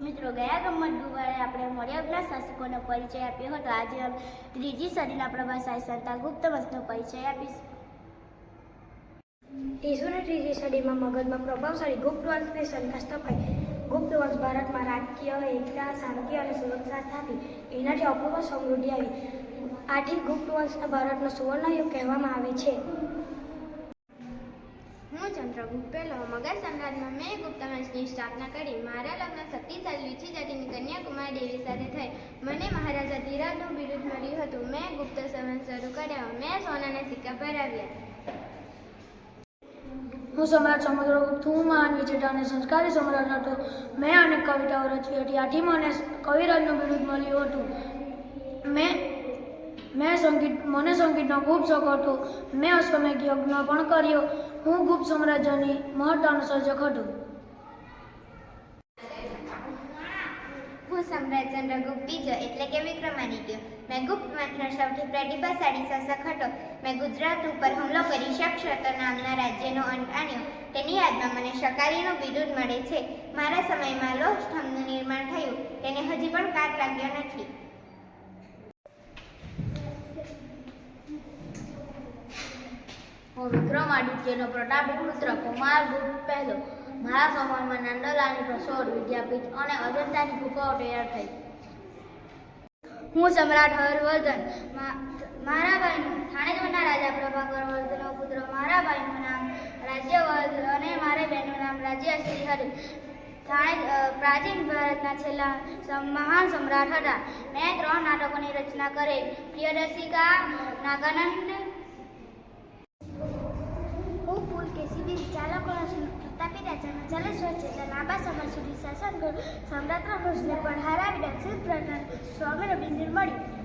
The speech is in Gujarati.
મિત્રો, ગયા ગમત ગુવાળે આપણે મૌર્યના શાસકોનો પરિચય આપ્યો હતો. આજે અમે ત્રીજી સદીના પ્રભાવશાળી સંતા ગુપ્ત વંશનો પરિચય આપીશું. ઈસુની ત્રીજી સદીમાં મગધમાં પ્રભાવશાળી ગુપ્ત વંશની સંતા સ્થપાઈ. ગુપ્ત વંશ ભારતમાં રાજકીય, એકતા, શાંતિ અને સુરક્ષા સ્થાપી. એનાથી અપૂર્વ સમૃદ્ધિ આવી. આથી ગુપ્ત વંશના ભારતનો સુવર્ણયુગ કહેવામાં આવે છે. હું ચંદ્રગુપ્ત પહેલો મગધ સામ્રાજ્યમાં મેં ગુપ્ત વંશની સ્થાપના કરી. મારા લગ્ન શક્તિશાળી રુચિ જાતિની કન્યાકુમારી દેવી સાથે થઈ. મને મહારાજા ધીરાજનું બિરુદ મળ્યું હતું. મેં ગુપ્ત સંવંશ શરૂ કર્યો. મેં સોનાના સિક્કા ભરાવ્યા હું સમ્રાટ સમુદ્રગુપ્ત હું મહાન વિજેતા અને સંસ્કારી સમ્રાટ હતો. મેં અનેક કવિતાઓ રચી હતી. આથી મને કવિરાજનું બિરુદ મળ્યું હતું. મેં મેં સંગીત મને સંગીતનો ખૂબ શોખ હતો. મેં અશ્વમેઘ યજ્ઞ પણ કર્યો. હું ગુપ્ત સામ્રાજ્યની મહત્તાનો સર્જક હતો. હું સમ્રાટ ચંદ્રગુપ્ત બીજો એટલે કે વિક્રમાદિત્ય. મેં ગુપ્ત વંશનો સૌથી પ્રતિભાશાળી શાસક હતો. મેં ગુજરાત ઉપર હુમલો કરી શક્ષત્ર નામના રાજ્યનો અંત આણ્યો તેની યાદમાં મને શકારીનું બિરુદ મળે છે. મારા સમયમાં લોહ સ્તંભનું નિર્માણ થયું. તેને હજી પણ કાટ લાગ્યો નથી. હું વિક્રમાદિત્યનો પ્રતાપી પુત્ર કુમારગુપ્ત પહેલો. મારા સમયમાં નંદલાની પ્રસોડ વિદ્યાપીઠ અને અજંતાની ગુફાઓ તૈયાર થઈ. હું સમ્રાટ હર્ષવર્ધન મારા ભાઈનું થાણેશ્વરના રાજા પ્રભાકર વર્ધનનો પુત્ર. મારા ભાઈનું નામ રાજ્યવર્ધન અને મારા બહેનનું નામ રાજ્યશ્રી હતું થાણે પ્રાચીન ભારતના છેલ્લા મહાન સમ્રાટ હતા. મેં ત્રણ નાટકોની રચના કરેલ. પ્રિયદર્શિકા, નાગાનંદ લાંબા સમય સુધી શાસન કર્યું સમ્રાટ વંશને પણ હરાવી દક્ષિણ પ્રધાન સ્વામીનો બિંદુ મળ્યું.